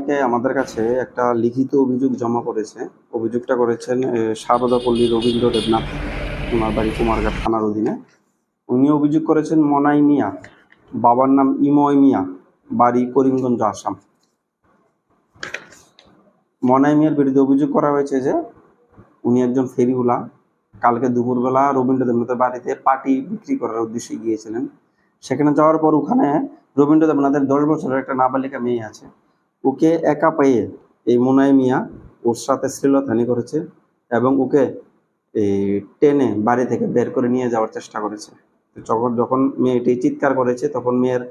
গতকালকে আমাদের কাছে একটা লিখিত অভিযোগ জমা করেছে। অভিযোগটা করেছেন এ, শারদাপল্লী রবীন্দ্র দেবনাথ ওনার বাড়ি কুমারঘাট থানার অধীনে। উনি অভিযোগ করেছেন মনাই মিয়া বাবার নাম ইময় মিয়া বাড়ি করিমগঞ্জ আসাম। মনাই মিয়ার বিরুদ্ধে অভিযোগ করা হয়েছে যে উনি একজন ফেরিওয়ালা। কালকে দুপুরবেলা রবীন্দ্র দেবনাথের বাড়িতে পাটি বিক্রি করার উদ্দেশ্যে গিয়েছিলেন। সেখানে যাওয়ার পর ওখানে রবীন্দ্র দেবনাথের দশ বছরের একটা নাবালিকা মেয়ে আছে। ওকে একা পেয়ে এই মুনাই মিয়া ওর সাথে শ্লীলতানি করেছে এবং ওকে এই টেনে বাড়ি থেকে বের করে নিয়ে যাওয়ার চেষ্টা করেছে। যখন যখন মেয়েটি চিৎকার করেছে, তখন মেয়ের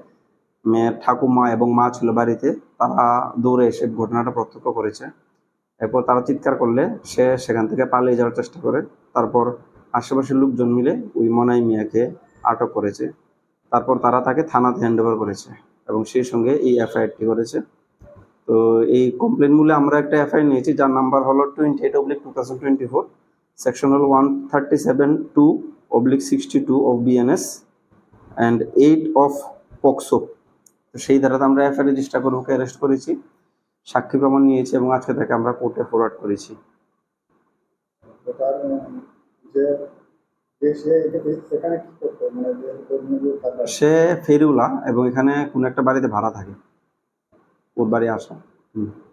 মেয়ের ঠাকুমা এবং মা ছিল বাড়িতে, তারা দৌড়ে এসে ঘটনাটা প্রত্যক্ষ করেছে। এরপর তারা চিৎকার করলে সে সেখান থেকে পালিয়ে যাওয়ার চেষ্টা করে। তারপর আশেপাশের লোকজন মিলে ওই মনাই মিয়াকে আটক করেছে। তারপর তারা তাকে থানাতে হ্যান্ডওভার করেছে এবং সেই সঙ্গে এই এফআইআরটি করেছে। তো এই কমপ্লেন মূলে আমরা একটা এফআইআর নিয়েছি যার নাম্বার হলো twenty eight oblique two thousand twenty four section হল one thirty seven two oblique sixty two of BNS and eight of POCSO তো সেই ধারাতে আমরা এফআইআর রেজিস্টার করে ওকে অ্যারেস্ট করেছি সাক্ষী প্রমাণ নিয়েছি এবং আজকে তাকে আমরা কোর্টে ফরওয়ার্ড করেছি। সে মানে থাকা সে ফেরিওলা এবং এখানে কোনো একটা বাড়িতে ভাড়া থাকে। ওর বাড়ি আসা। Mm.